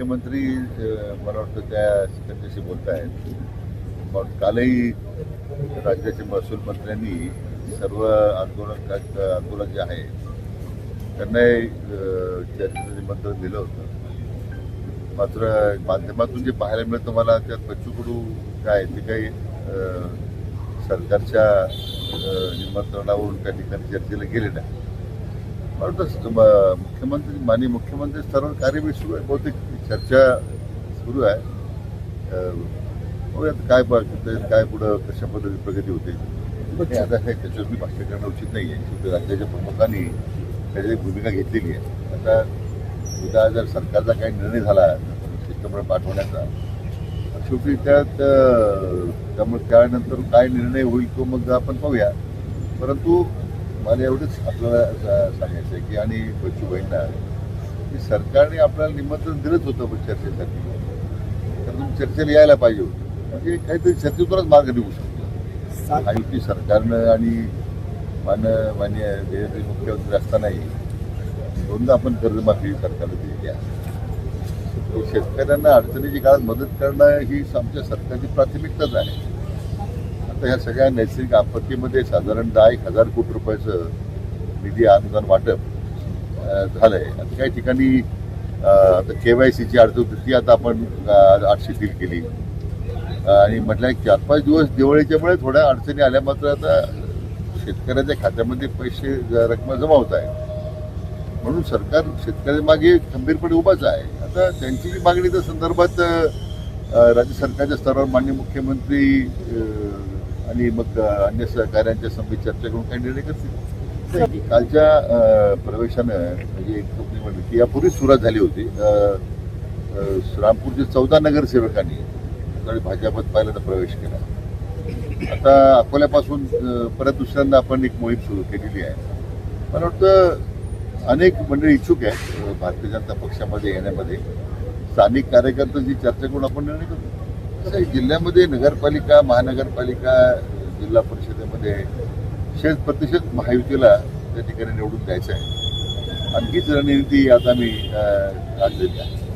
मुख्यमंत्री मला वाटतं त्या त्यांच्याशी बोलत आहेत मग कालही राज्याचे महसूल मंत्र्यांनी सर्व आंदोलन आंदोलन जे आहे त्यांनाही चर्चेचं निमंत्रण दिलं होतं. मात्र माध्यमातून जे पाहायला मिळतं मला त्यात बच्चू कडू काय ते काही सरकारच्या निमंत्रणावरून त्या ठिकाणी चर्चेला गेले नाही. मुख्यमंत्री माननीय मुख्यमंत्री स्तरावर कार्यवाही सुरू आहे बहुतेक चर्चा सुरू आहे. बघूयात काय काय पुढं कशा पद्धतीने प्रगती होते. आता हे त्याच्यावर मी भाष्य करणं उचित नाही आहे शेवटी राज्याच्या प्रमुखांनी त्याची भूमिका घेतलेली आहे. आता उद्या जर सरकारचा काही निर्णय झाला शिष्टमंडळ पाठवण्याचा शेवटी त्यात त्यामुळे त्यानंतर काय निर्णय होईल तो मग आपण पाहूया. परंतु मला एवढंच आपल्याला सांगायचं आहे की आणि बच्चूबाईंना की सरकारने आपल्याला निमंत्रण दिलंच होतं पण चर्चेसाठी तर तुम्ही चर्चेला यायला पाहिजे होतं. म्हणजे काहीतरी चर्चेतूनच मार्ग निघू शकतो. आयुती सरकारनं आणि मान मान्य देवेंद्र मुख्यमंत्री असतानाही दोनदा आपण कर्जमाफी सरकारला दिलेली आहे. शेतकऱ्यांना अडचणीची काळात मदत करणं ही आमच्या सरकारची प्राथमिकताच आहे. आता ह्या सगळ्या नैसर्गिक आपत्तीमध्ये साधारण दहा एक हजार कोटी रुपयाचं निधी अनुदान वाटप झालं झालंय. आता काही ठिकाणी के वाय सीची अडचण होती ती आता आपण आठशे आज केली. आणि म्हटलं चार पाच दिवस दिवाळीच्यामुळे थोड्या अडचणी आल्या मात्र आता शेतकऱ्याच्या खात्यामध्ये पैसे रक्कम जमा होत आहे. म्हणून सरकार शेतकऱ्याच्या मागे खंबीरपणे उभाच आहे. आता त्यांची जी मागणी त्या संदर्भात राज्य सरकारच्या स्तरावर माननीय मुख्यमंत्री आणि मग अन्य सहकार्यांच्या समिती चर्चा करून काही निर्णय करतील. कालच्या प्रवेशानं म्हणजे एक कंपनी म्हणली की यापूर्वी सुरुवात झाली होती. श्रामपूरचे चौदा नगरसेवकांनी त्यावेळी भाजपात पहिल्यांदा प्रवेश केला. आता अकोल्यापासून परत दुसऱ्यांदा आपण एक मोहीम सुरू केलेली आहे. मला वाटतं अनेक मंडळी इच्छुक आहेत भारतीय जनता पक्षामध्ये येण्यामध्ये. स्थानिक कार्यकर्त्यांची चर्चा करून आपण निर्णय करू. कसं आहे, जिल्ह्यामध्ये नगरपालिका महानगरपालिका जिल्हा परिषदेमध्ये शेत प्रतिशत महायुतीला त्या ठिकाणी निवडून द्यायचं आहे. आणखीच रणनीती आता मी अं, आखलेली आहे.